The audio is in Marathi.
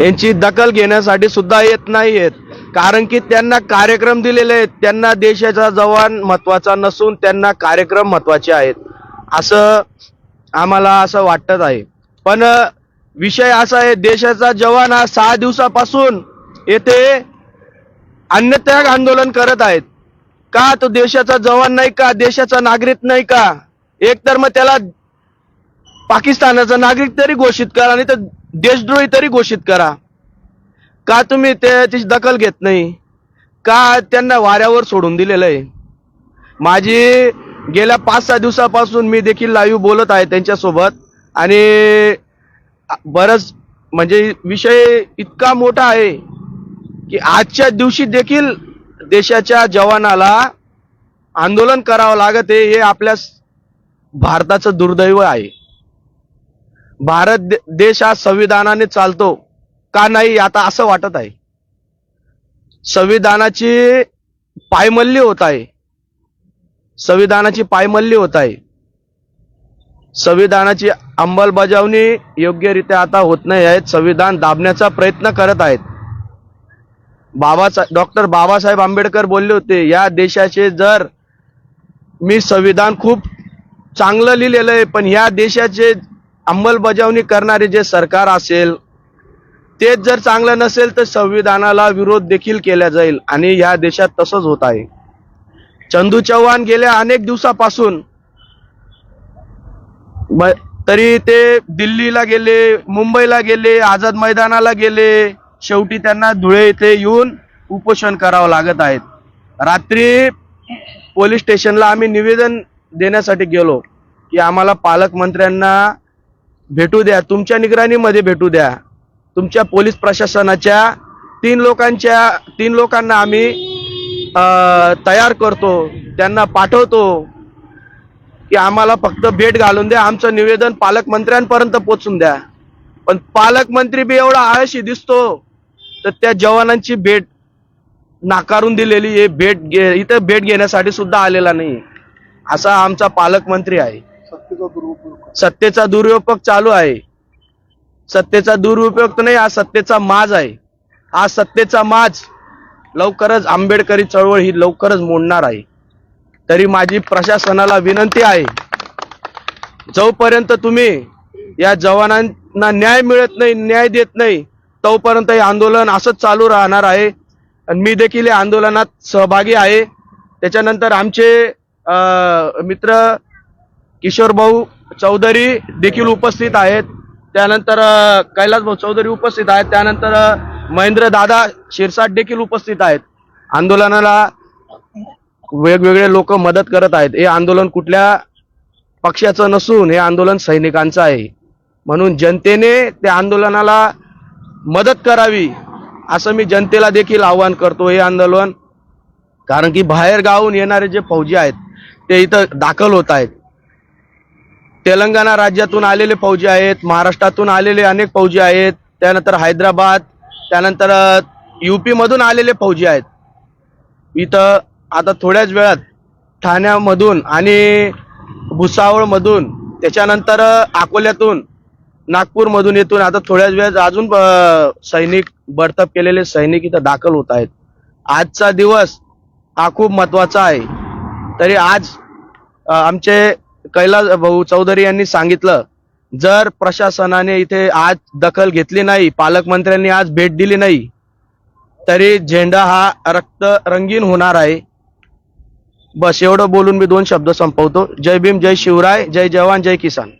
यांची दखल घेण्यासाठी सुद्धा येत नाही आहेत कारण की त्यांना कार्यक्रम दिलेले आहेत. त्यांना देशाचा जवान महत्त्वाचा नसून त्यांना कार्यक्रम महत्त्वाचे आहेत. असं आम्हाला असं वाटत आहे. पण विषय असा आहे देशाचा जवान हा सहा दिवसापासून येथे अन्नत्याग आंदोलन करत आहेत. का तो देशाचा जवान नाही का? देशाचा नागरिक नाही का? एक तर मग त्याला पाकिस्तानाचा नागरिक तरी घोषित करा आणि तर देशद्रोही तरी घोषित करा. का तुम्ही त्याची दखल घेत नाही? का त्यांना वाऱ्यावर सोडून दिलेलं आहे? माझी गेल्या पाच सहा दिवसापासून मी देखील लाईव्ह बोलत आहे त्यांच्यासोबत आणि बरंच म्हणजे विषय इतका मोठा आहे की आजच्या दिवशी देखील देशाच्या जवानाला आंदोलन करावं लागत आहे हे आपल्या भारताचं दुर्दैव आहे. भारत देश हा संविधानाने चालतो का नाही आता असं वाटत आहे. संविधानाची पायमल्ली होत आहे. संविधानाची पायमल्ली होत आहे. संविधानाची अंमलबजावणी योग्यरित्या आता होत नाही आहेत संविधान दाबण्याचा प्रयत्न करत आहेत. बाबासा डॉक्टर बाबासाहेब आंबेडकर बोलले होते या देशाचे जर मी संविधान खूप चांगलं लिहिलेलं आहे पण या देशाचे अंमलबजावणी करणारे जे सरकार असेल तेच जर चांगलं नसेल तर संविधानाला विरोध देखील केला जाईल आणि या देशात तसंच होत आहे. चंदू चव्हाण गेल्या अनेक दिवसापासून तरी ते दिल्लीला गेले मुंबईला गेले आझाद मैदानाला गेले शेवटी त्यांना धुळे इथे येऊन उपोषण करावं लागत आहेत रात्री पोलीस स्टेशनला आम्ही निवेदन देण्यासाठी गेलो की आम्हाला पालकमंत्र्यांना भेटू द्या. तुमच्या निगराणीमध्ये भेटू द्या. तुमच्या पोलीस प्रशासनाच्या तीन लोकांच्या तीन लोकांना आम्ही तयार करतो. त्यांना पाठवतो की आम्हाला फक्त भेट घालून द्या. आमचं निवेदन पालकमंत्र्यांपर्यंत पोचून द्या. पण पालकमंत्री बी एवढा आळशी दिसतो तर त्या जवानांची भेट नाकारून दिलेली हे भेट घे इथं भेट घेण्यासाठी सुद्धा आलेला नाही. असा आमचा पालकमंत्री आहे. सत्तेचा दुरुपयोग चालू आहे. सत्तेचा दुरुपयोग तर नाही हा सत्तेचा माज आहे. हा सत्तेचा माज. लवकरच आंबेडकरी चळवळ ही लवकरच मोडणार आहे. तरी माझी प्रशासनाला विनंती आहे जोपर्यंत तुम्ही या जवानांना न्याय मिळत नाही न्याय देत नाही तोपर्यंत हे आंदोलन असंच चालू राहणार आहे. आणि मी देखील या आंदोलनात सहभागी आहे. त्याच्यानंतर आमचे मित्र किशोर भाऊ चौधरी देखील उपस्थित आहेत. त्यानंतर कैलास भाऊ चौधरी उपस्थित आहेत. त्यानंतर महेंद्र दादा शिरसाट देखील उपस्थित आहेत. आंदोलनाला वेगवेगळे लोक मदत करत आहेत. हे आंदोलन कुठल्या पक्षाचं नसून हे आंदोलन सैनिकांचं आहे. म्हणून जनतेने त्या आंदोलनाला मदत करावी असं मी जनतेला देखील आवाहन करतो हे आंदोलन. कारण की बाहेर गावून येणारे जे फौजी आहेत ते इथं दाखल होत आहेत. तेलंगणा राज्यातून आलेले फौजी आहेत महाराष्ट्रातून आलेले अनेक फौजी आहेत त्यानंतर हैदराबाद त्यानंतर यूपीमधून आलेले फौजी आहेत. इथं आता थोड्याच वेळात ठाण्यामधून आणि भुसावळमधून त्याच्यानंतर अकोल्यातून नागपूरमधून येथून आता थोड्याच वेळात अजून सैनिक बडतप केलेले सैनिक इथं दाखल होत आहेत. आजचा दिवस हा खूप महत्त्वाचा आहे. तरी आज आमचे कैलास भाऊ चौधरी यांनी सांगितलं जर प्रशासनाने इथे आज दखल घेतली नाही पालकमंत्र्यांनी आज भेट दिली नाही तरी झेंडा हा रक्त रंगीन होणार आहे. बस एवढं बोलून मी दोन शब्द संपवतो. जय भीम जय शिवराय जय जवान जय किसान.